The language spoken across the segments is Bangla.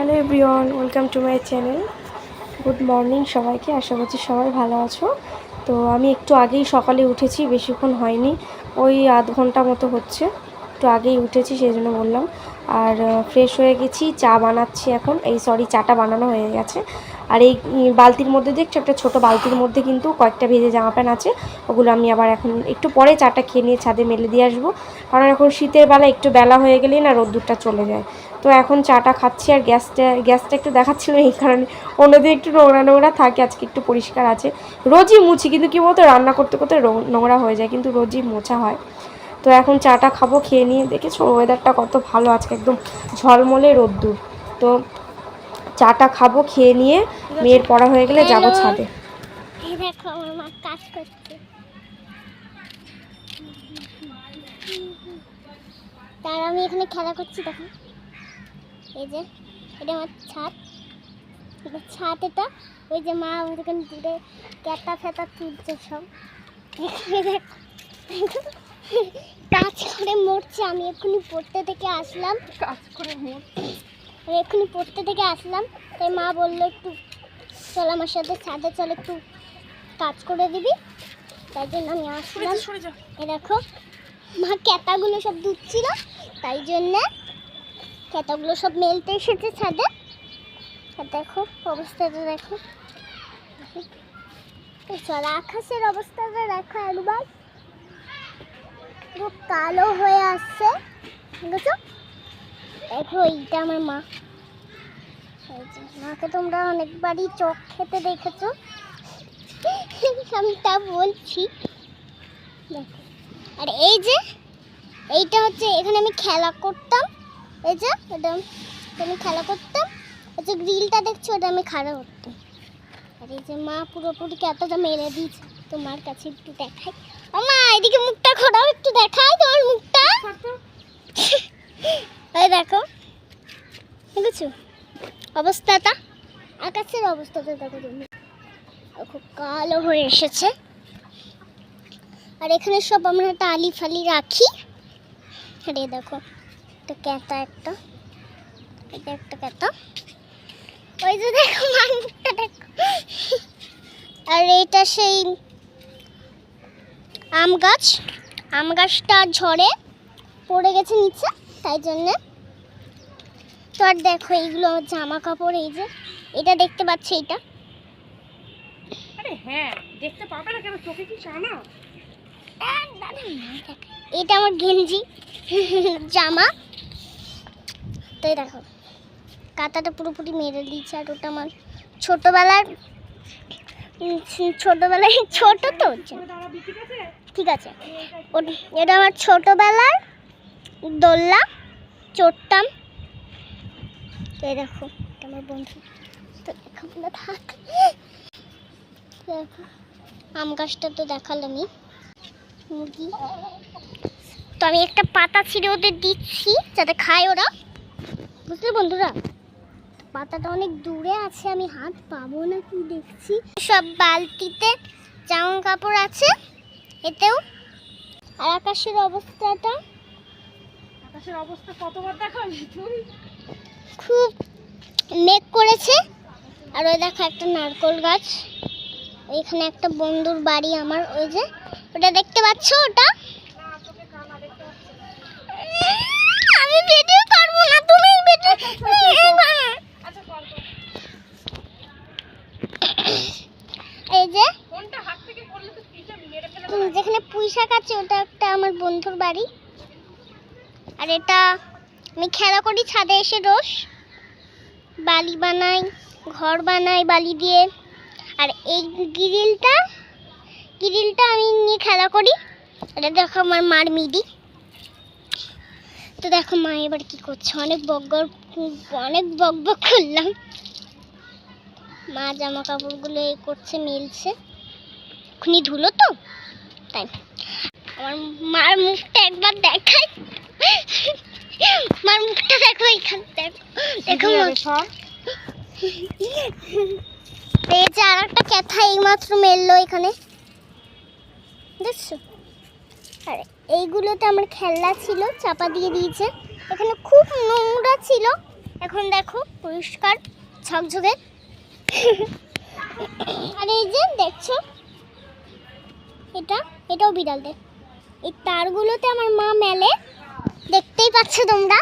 Hello everyone, welcome to my channel. Good morning সবাইকে, আশা করছি সবাই ভালো আছো। তো আমি একটু আগেই সকালে উঠেছি, বেশিক্ষণ হয়নি, ওই আধ ঘণ্টা মতো হচ্ছে, একটু আগেই উঠেছি সেই জন্য বললাম। আর ফ্রেশ হয়ে গেছি, চা বানাচ্ছি এখন, এই সরি চাটা বানানো হয়ে গেছে। আর এই বালতির মধ্যে দেখছ, একটা ছোটো বালতির মধ্যে কিন্তু কয়েকটা ভেজে জামা প্যান্ট আছে, ওগুলো আমি আবার এখন একটু পরে চাটা খেয়ে নিয়ে ছাদে মেলে দিয়ে আসব। কারণ এখন শীতের বেলা একটু বেলা হয়ে গেলেই না রোদ্দুরটা চলে যায়। তো এখন চাটা খাচ্ছি আর গ্যাসটা গ্যাসটা একটু দেখাচ্ছিল এই কারণে। অন্যদিন একটু নোংরা নোংরা থাকে আজকে একটু পরিষ্কার আছে। রোজই মুছি কিন্তু কী বলতো রান্না করতে করতে নোংরা হয়ে যায় কিন্তু রোজই মোছা হয়। তো এখন চাটা খাব খেয়ে নিয়ে দেখেছ? ওয়েদারটা কত ভালো আজকে একদম ঝলমলে রোদ্দুর। তো চাটা খাব খেয়ে নিয়ে মেয়ের পড়া হয়ে গেলে যাব ছাদে। দেখো আমার মা কাজ করছে। তার আমি এখানে খেলা করছি দেখো। এই যে এটা আমার ছাদ। এটা ছাদ এটা ওই যে মা ওখানে দূরে ক্যাটা ফেটা তুলছে সব। কাজ করে মরছে আমি এক্ষুনি পড়তে থেকে আসলাম। কাজ করে মোট আমি এক্ষুনি পড়তে থেকে আসলাম তাই মা বলল একটু চল আমার সাথে ছাদে চল একটু কাজ করে দিবি। তাই জন্য আমি আসলাম। এ দেখো মা ক্যাটাগুলো সব ধুচ্ছিল তাই জন্য ক্যাটাগুলো সব মেলতে এসেছে ছাদে। দেখো, অবস্থাটা দেখো। আকাশের অবস্থাটা দেখো একবার। কালো হয়ে আসছে। দেখেছ? দেখো, এইটা আমার মা। মাকে তোমরা অনেকবারই চোখ খেতে দেখেছ। আমি তা বলছি। দেখো। আর এই যে, এইটা হচ্ছে, এখানে আমি খেলা করতাম। এই যে এটা আমি খেলা করতাম। এই যে গ্রিলটা দেখছ ওটা আমি খাড়া করতাম। আর এই যে মা পুরোপুরি এতটা মেরে দিয়েছে। তোমার কাছে একটু দেখাই। মা এদিকে মুখটা ঘোরাও একটু দেখাই তোমার মুখটা। এই দেখো। দেখেছ? অবস্থাটা? আকাশের অবস্থাটা দেখো তুমি। খুব কালো হয়ে এসেছে। আর এখানে সব আমরা আলি ফালি রাখি। আর দেখো। একটা ক্যাতা একটা। এটা একটা ক্যাতা ওই যে দেখো মুখটা দেখো। আর এটা সেই আম গাছ। আম গাছটা ঝড়ে পড়ে গেছে নিচে তাই জন্যে। তো আর দেখো এইগুলো আমার জামা কাপড় এই যে। এটা দেখতে পাচ্ছি এটা হ্যাঁ দেখতে পাবে না কেন? চোখে কি চানা? এটা আমার গেঞ্জি। জামা। এই দেখো, কাঁথাটা পুরোপুরি মেরে দিয়েছে আর ওটা আমার ছোটোবেলার ছোটোবেলায়, ছোট তো। ঠিক আছে এটা আমার ছোটোবেলার দোল্লা চড়তাম। এই দেখো আমার বন্ধু। তো আম গাছটা তো দেখালামই মুরগি। তো আমি একটা পাতা ছিঁড়ে ওদের দিচ্ছি, যাতে খায় ওরা। বুঝলে বন্ধুরা পাতাটা অনেক দূরে আছে আমি হাত পাবো না কি দেখছি। সব বালতিতে জামা কাপড় আছে এতেও। আর আকাশের অবস্থাটা? আকাশের অবস্থা কতবার দেখাবি তুই? খুব মেঘ করেছে। আর ওই দেখো একটা নারকোল গাছ ওইখানে একটা বন্ধুর বাড়ি আমার ওই যে। ওটা দেখতে পাচ্ছ ওটা? আমি ভিডিও করব না তুমি এই যে যেখানে পুঁই শাক আছে ওটা একটা আমার বন্ধুর বাড়ি। আর এটা আমি খেলা করি ছাদে এসে রোজ। বালি বানাই ঘর বানাই বালি দিয়ে। আর এই গ্রিলটা গ্রিলটা আমি নিয়ে খেলা করি। এটা দেখো আমার মার মিডি। তো দেখো মা এবার কি করছে? অনেক বকবক অনেক বকবক করলাম। মা জামা কাপড়গুলো এ করছে মেলছে। এক্ষুনি ধুলো তো? তাই। আমার মার মুখটা একবার দেখাই। মার মুখটা দেখো এখান দেখো দেখো এই যে আর একটা ক্যাথা এইমাত্র মেললো এখানে। দেখছ? আর। এইগুলোতে আমার খেলনা ছিল, চাপা দিয়ে দিয়েছে। এখানে খুব নোংরা ছিল। এখন দেখো, পরিষ্কার, ঝকঝকে। আর এই যে দেখছ, এটা, এটাও বিড়ালদের। এই তারগুলোতে আমার মা মেলে। দেখতেই পাচ্ছ তোমরা।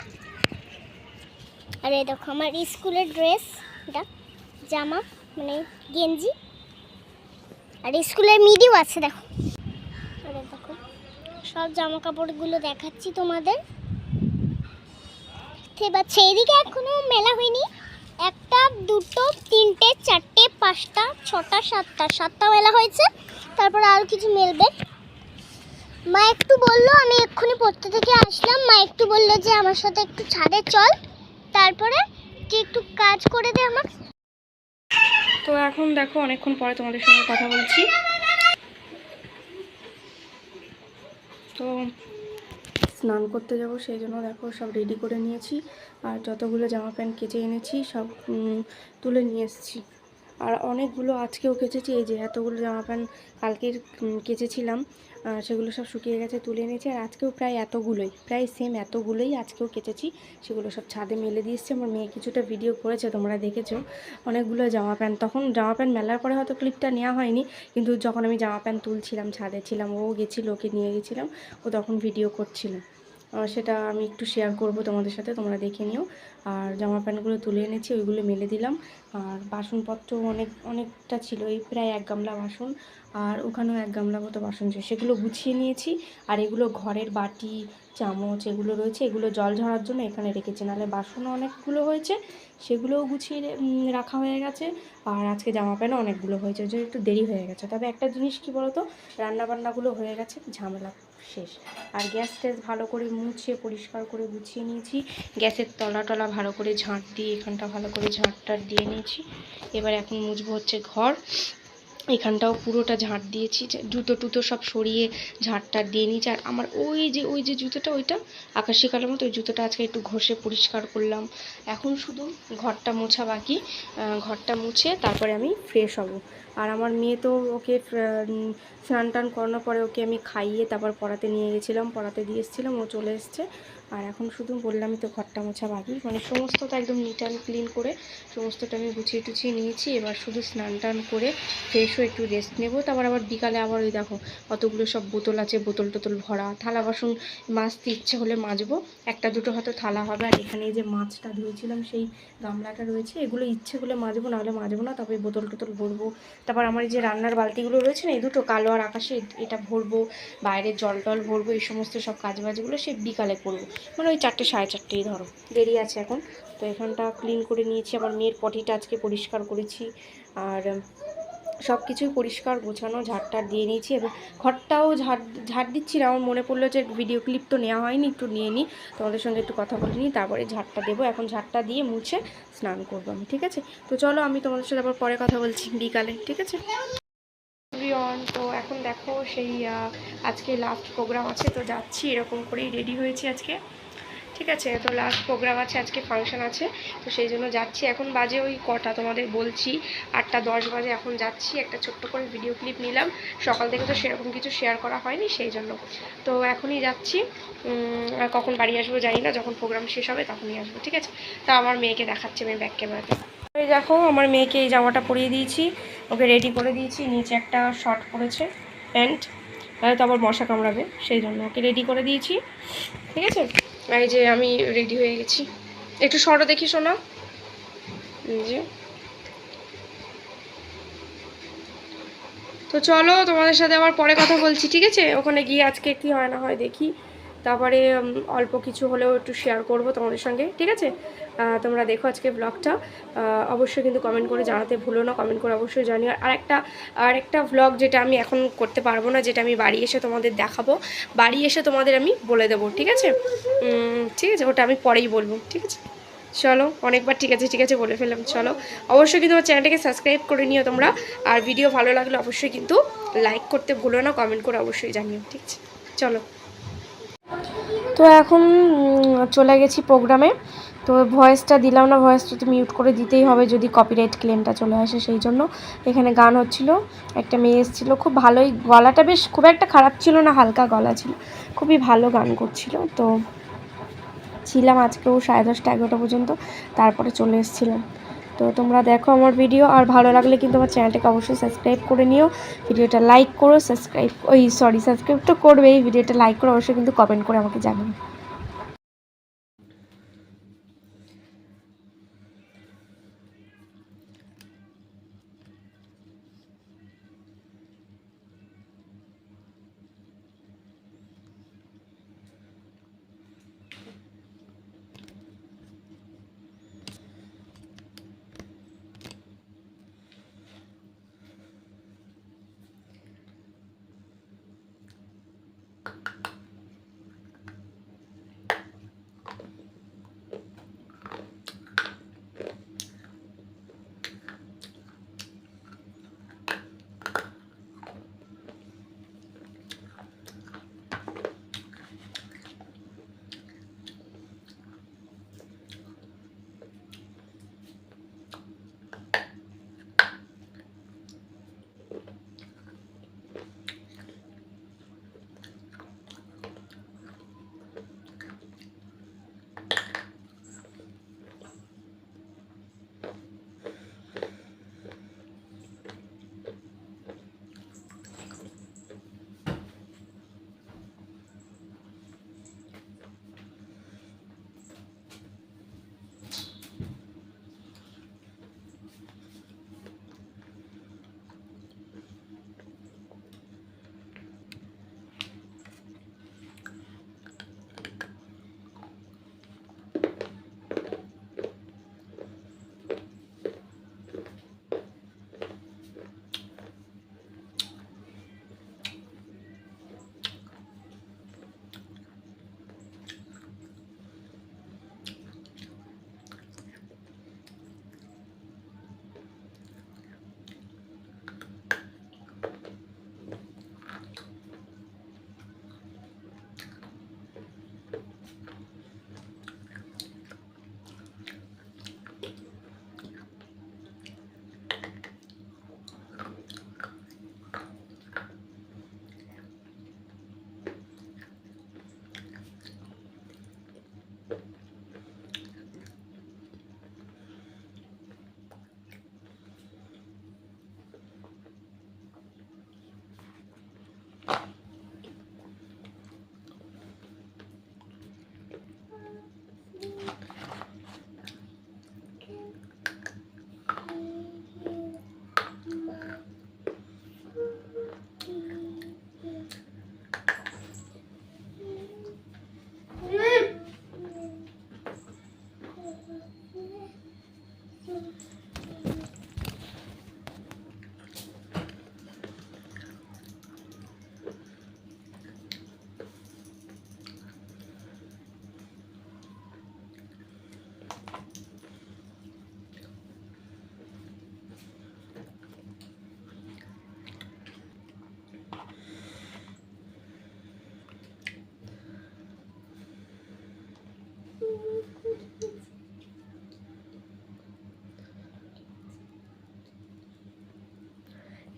আর এই দেখো, আমার স্কুলের ড্রেস, এটা, জামা মানে গেঞ্জি। আর স্কুলের মিডিও আছে দেখো দেখো। সব জামা কাপড়গুলো দেখাচ্ছি তোমাদের। পাচ্ছ এদিকে এখনও মেলা হয়নি। একটা, দুটো, তিনটে, চারটে, পাঁচটা, ছটা, সাতটা সাতটা মেলা হয়েছে। তারপর আরও কিছু মেলবে। মা একটু বলল, আমি এক্ষুনি পড়তে থেকে আসলাম। মা একটু বলল যে আমার সাথে একটু ছাদে চল। তারপরে যে একটু কাজ করে দে আমার। তো এখন দেখো, অনেকক্ষণ পরে তোমাদের সঙ্গে কথা বলছি। তো স্নান করতে যাব, সেই জন্য দেখো সব রেডি করে নিয়েছি। আর যতগুলো জামা প্যান্ট কেচে এনেছি, সব তুলে নিয়ে এসেছি। আর অনেকগুলো আজকেও কেচেছি এই যে এতগুলো জামা প্যান্ট কালকের কেচেছিলাম সেগুলো সব শুকিয়ে গেছে তুলে এনেছি আর আজকেও প্রায় এতগুলোই প্রায় সেম এতগুলোই আজকেও কেচেছি সেগুলো সব ছাদে মেলে দিয়ে এসেছি আমার মেয়ে কিছুটা ভিডিও করেছে তোমরা দেখেছ অনেকগুলো জামা প্যান্ট তখন জামা প্যান্ট মেলার পরে হয়তো ক্লিপটা নেওয়া হয়নি কিন্তু যখন আমি জামা প্যান্ট তুলছিলাম ছাদে ছিলাম ও গেছিল ওকে নিয়ে গেছিলাম ও তখন ভিডিও করছিল। আহ, সেটা আমি একটু শেয়ার করব তোমাদের সাথে, তোমরা দেখে নিও। আর জামা প্যান্টগুলো তুলে এনেছি, ওইগুলো মেলে দিলাম। আর বাসনপত্র অনেক, অনেকটা ছিল, এই প্রায় এক গামলা বাসন। আর ওখানেও এক গামলা মতো বাসন ছিল, সেগুলো গুছিয়ে নিয়েছি। আর এগুলো ঘরের বাটি, চামচ, এগুলো রয়েছে, এগুলো জল ঝরার জন্য এখানে রেখেছি। নাহলে বাসনও অনেকগুলো হয়েছে, সেগুলোও গুছিয়ে রাখা হয়ে গেছে। আর আজকে জামা প্যান্টও অনেকগুলো হয়েছে যে একটু দেরি হয়ে গেছে। তবে একটা জিনিস কি বলতো, রান্নাবান্নাগুলো হয়ে গেছে, ঝামেলা। শেষ। আর গ্যাস ট্যাস ভালো করে মুছে, পরিষ্কার করে গুছিয়ে নিয়েছি। গ্যাসের তলা টলা ভালো করে ঝাঁট দিয়ে, এখানটা ভালো করে ঝাঁট টাট দিয়ে নিয়েছি। এবার এখন মুছবো হচ্ছে ঘর। এখানটাও পুরোটা ঝাঁট দিয়েছি। জুতো টুতো সব সরিয়ে ঝাঁট টাট দিয়ে নিয়েছি। আর আমার ওই যে ওই যে জুতোটা, ওইটা আকাশি কালার মতো, ওই জুতোটা আজকে একটু ঘষে পরিষ্কার করলাম। এখন শুধু ঘরটা মোছা বাকি। ঘরটা মুছে, তারপরে আমি ফ্রেশ হব। আর আমার মেয়ে তো ওকে স্নান টান করানোর পরে ওকে আমি খাইয়ে তারপর পড়াতে নিয়ে গেছিলাম, পড়াতে দিয়ে এসেছিলাম, ও চলে এসছে। আর এখন শুধু বললামই তো ঘরটা মোছা বাকি মানে সমস্তটা একদম নিট অ্যান্ড ক্লিন করে সমস্তটা আমি গুছিয়ে টুছিয়ে নিয়েছি। এবার শুধু স্নান টান করে ফ্রেশ হয়ে একটু রেস্ট নেব। তারপর আবার বিকালে আবার ওই দেখো কতগুলো সব বোতল আছে, বোতল টোতল ভরা, থালা বাসন মাজতে ইচ্ছে হলে মাজবো। একটা দুটো হয়তো থালা হবে, আর এখানে যে মাছটা ধুয়েছিলাম, সেই গামলাটা রয়েছে, এগুলো ইচ্ছে হলে মাজবো, নাহলে মাজবো না, তবে বোতল টোতল ভরবো। তারপর আমার এই যে রান্নার বালতিগুলো রয়েছে না, এই দুটো কালো আর আকাশে এটা ভরবো বাইরে জল টল ভরবো, এই সমস্ত সব কাজ বাজগুলো সে বিকালে করব। মানে ওই চারটে, সাড়ে চারটেই ধরো, দেরি আছে এখন। তো এখানটা ক্লিন করে নিয়েছি, আমার মেয়ের পটিটা আজকে পরিষ্কার করেছি। আর সব কিছুই পরিষ্কার গোছানো, ঝাড়টার দিয়ে নিয়েছি এবং ঘরটাও ঝাড় ঝাড় দিচ্ছি না, আমার মনে পড়ল যে ভিডিও ক্লিপ তো নেওয়া হয়নি, একটু নিয়ে নিই। তোমাদের সঙ্গে একটু কথা বলে নিই, তারপরে ঝাড়টা দেবো। এখন ঝাড়টা দিয়ে মুছে স্নান করব আমি, ঠিক আছে? তো চলো আমি তোমাদের সাথে আবার পরে কথা বলছি বিকালে, ঠিক আছে? তো এখন দেখো সেই আজকে লাস্ট প্রোগ্রাম আছে, তো যাচ্ছি, এরকম করেই রেডি হয়েছি আজকে। ঠিক আছে, তো লাস্ট প্রোগ্রাম আছে, আজকে ফাংশন আছে, তো সেই জন্য যাচ্ছি। এখন বাজে ওই কটা, তোমাদের বলছি। আটটা দশ বাজে, এখন যাচ্ছি। একটা ছোট্ট করে ভিডিও ক্লিপ নিলাম। সকাল থেকে তো সেরকম কিছু শেয়ার করা হয়নি, সেই জন্য। তো এখনই যাচ্ছি। আর কখন বাড়ি আসব জানি না, যখন প্রোগ্রাম শেষ হবে তখনই আসব, ঠিক আছে? তা আমার মেয়েকে দেখাচ্ছে মেয়ে ব্যাক ক্যামেরাতে দেখো, আমার মেয়েকে এই জামাটা পরিয়ে দিয়েছি। ওকে রেডি করে দিয়েছি। নিচে একটা শর্ট পরেছে প্যান্ট তাহলে আবার মশা কামড়াবে, সেই জন্য ওকে রেডি করে দিয়েছি। ঠিক আছে? এই যে আমি রেডি হয়ে গেছি। একটু সর দেখি শোনা যে। তো চলো, তোমাদের সাথে আবার পরে কথা বলছি, ঠিক আছে? ওখানে গিয়ে আজকে কি হয় না হয় দেখি। তারপরে অল্প কিছু হলেও একটু শেয়ার করব তোমাদের সঙ্গে, ঠিক আছে? তোমরা দেখো আজকে ব্লগটা অবশ্যই কিন্তু কমেন্ট করে জানাতে ভুলো না কমেন্ট করে অবশ্যই জানিও। আর একটা আর একটা ভ্লগ যেটা আমি এখন করতে পারব না, যেটা আমি বাড়ি এসে তোমাদের দেখাবো, বাড়ি এসে তোমাদের আমি বলে দেবো, ঠিক আছে? ঠিক আছে, ওটা আমি পরেই বলব, ঠিক আছে? চলো, অনেকবার ঠিক আছে ঠিক আছে বলে ফেললাম, চলো। অবশ্যই কিন্তু আমার চ্যানেলটাকে সাবস্ক্রাইব করে নিও তোমরা, আর ভিডিও ভালো লাগলে অবশ্যই কিন্তু লাইক করতে ভুলো না কমেন্ট করে অবশ্যই জানিও, ঠিক আছে? চলো। তো এখন চলে গেছি প্রোগ্রামে তো ভয়েসটা দিলাম না ভয়েসটা তো মিউট করে দিতেই হবে যদি কপিরাইট ক্লেমটা চলে আসে, সেই জন্য। এখানে গান হচ্ছিল, একটা মেয়ে এসেছিল, খুব ভালোই গলাটা বেশ খুব একটা খারাপ ছিল না, হালকা গলা ছিল। খুবই ভালো গান করছিল, তো ছিলাম আজকেও সাড়ে দশটা এগারোটা পর্যন্ত, তারপরে চলে এসেছিলাম। তো তোমরা দেখো আমার ভিডিও আর ভালো লাগলে কিন্তু আমার চ্যানেলটাকে অবশ্যই সাবস্ক্রাইব করে নিও। ভিডিওটা লাইক করো সাবস্ক্রাইব ওই সরি সাবস্ক্রাইব তো করবে এই ভিডিওটা লাইক করে, অবশ্যই কিন্তু কমেন্ট করে আমাকে জানিও।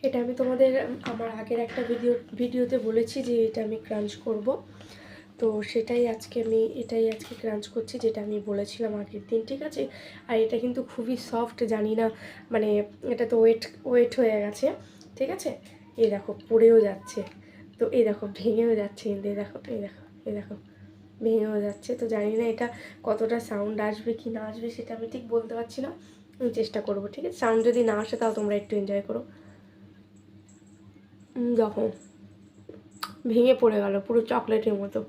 এটা আমি তোমাদের, আমার আগের একটা ভিডিও, ভিডিওতে বলেছি যে এটা আমি ক্রাঞ্চ করব। তো সেটাই আজকে আমি, এটাই আজকে ক্রাঞ্চ করছি যেটা আমি বলেছিলাম আগের দিন, ঠিক আছে? আর এটা কিন্তু খুবই সফট জানি না মানে এটা তো ওয়েট ওয়েট হয়ে গেছে, ঠিক আছে? এই দেখো, পড়েও যাচ্ছে। তো এই দেখো, ভেঙেও যাচ্ছে, এই দেখো এই দেখো এই দেখো। ভেঙেও যাচ্ছে। তো জানি না এটা কতটা সাউন্ড আসবে কি না আসবে সেটা আমি ঠিক বলতে পারছি না। আমি চেষ্টা করব, ঠিক আছে? সাউন্ড যদি না আসে তাও তোমরা একটু এনজয় করো। দেখো, ভেঙে পড়ে গেল, পুরো চকলেটের মতো।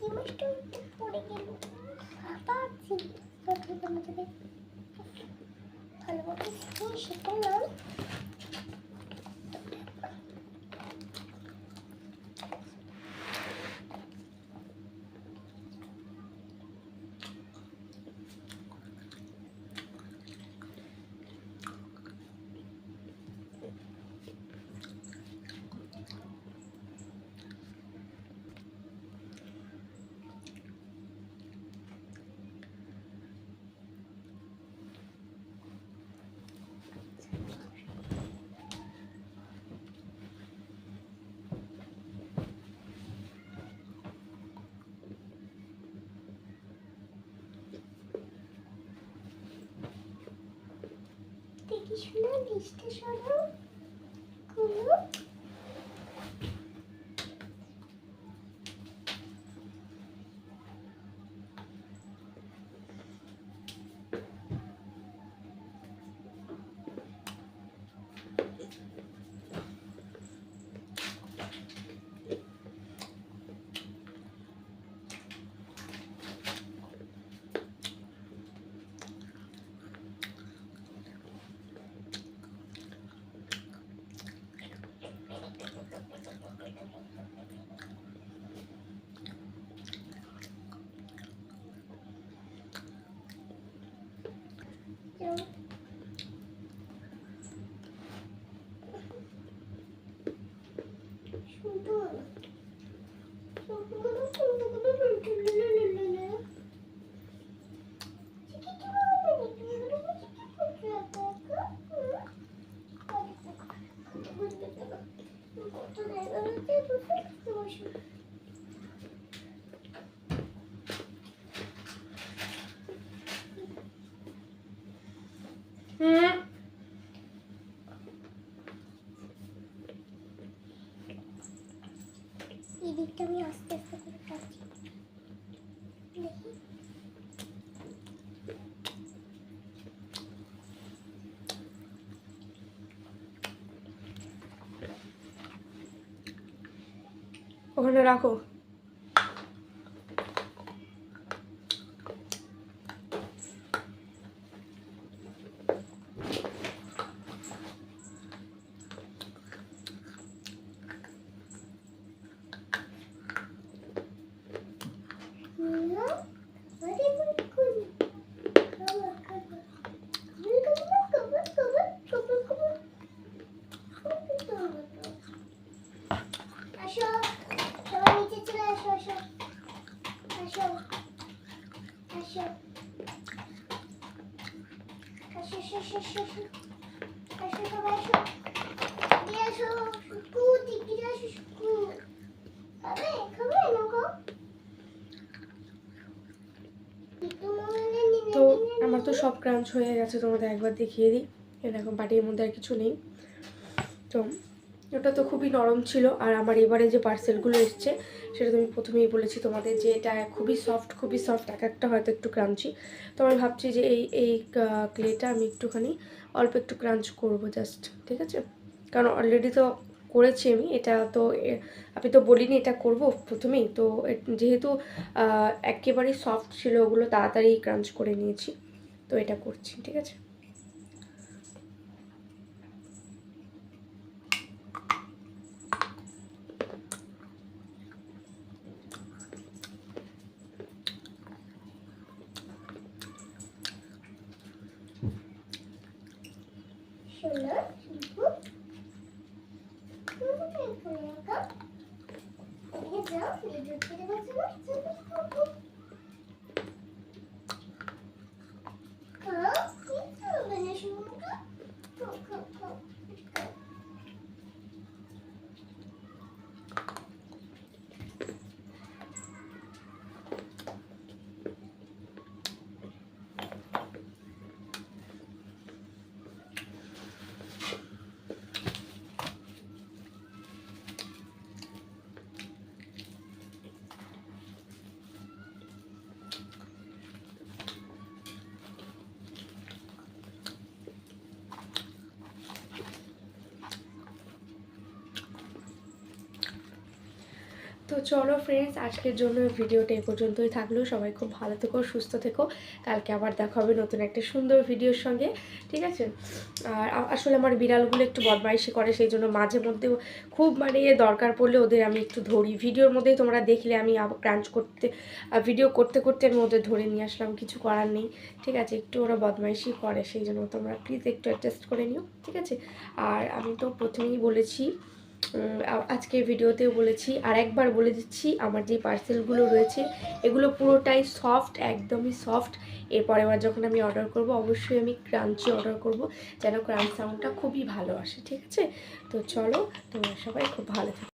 জিনিসটা পড়ে গেল আবার শোনো মিষ্টি শোনো কুমু Bunu öldürdüler. আমি আস্তে আস্তে করে কাটছি ওখানে রাখো। তো আমার তো সব ক্রাঞ্চ হয়ে গেছে, তোমাদের একবার দেখিয়ে দিই। এরকম বাটির মধ্যে আর কিছু নেই। তো ওটা তো খুবই নরম ছিল, আর আমার এবারে যে পার্সেলগুলো এসছে, সেটা তুমি প্রথমেই বলেছি তোমাদের যে এটা খুবই সফট খুবই সফট এক একটা হয়তো একটু ক্রাঞ্চি তো আমি ভাবছি যে এই এই ক্লেটা আমি একটুখানি অল্প একটু ক্রাঞ্চ করব জাস্ট ঠিক আছে? কারণ অলরেডি তো করেছি আমি, এটা তো আমি তো বলিনি এটা করব প্রথমেই, তো যেহেতু একেবারেই সফট ছিল, ওগুলো তাড়াতাড়ি ক্রাঞ্চ করে নিয়েছি, তো এটা করছি, ঠিক আছে? তো চলো ফ্রেন্ডস আজকের জন্য ভিডিওটা এই পর্যন্তই থাকল। সবাই খুব ভালো থেকো, সুস্থ থেকো। কালকে আবার দেখা হবে নতুন একটা সুন্দর ভিডিওর সঙ্গে, ঠিক আছে? আর আসলে আমার বিড়ালগুলো একটু বদমাইশি করে, সেই জন্য মাঝে মধ্যে খুব মানে দরকার পড়লে ওদের আমি একটু ধরি। ভিডিওর মধ্যেই তোমরা দেখলে আমি ক্রাঞ্চ করতে ভিডিও করতে করতে আমি ওদের ধরে নিয়ে আসলাম, কিছু করার নেই, ঠিক আছে? একটু ওরা বদমাইশি করে, সেই জন্য তোমরা প্লিজ একটু অ্যাডজাস্ট করে নিও, ঠিক আছে? আর আমি তো প্রথমেই বলেছি উম, আ- আজকে ভিডিওতেও বলেছি আর একবার বলে দিচ্ছি আমার যে পার্সেলগুলো রয়েছে এগুলো পুরোটাই সফট একদমই সফট এরপরে আবার যখন আমি অর্ডার করব অবশ্যই আমি ক্রাঞ্চি অর্ডার করব যেন ক্রাঞ্চ সাউন্ডটা খুবই ভালো আসে ঠিক আছে? তো চলো তোমরা সবাই খুব ভালো থাকো।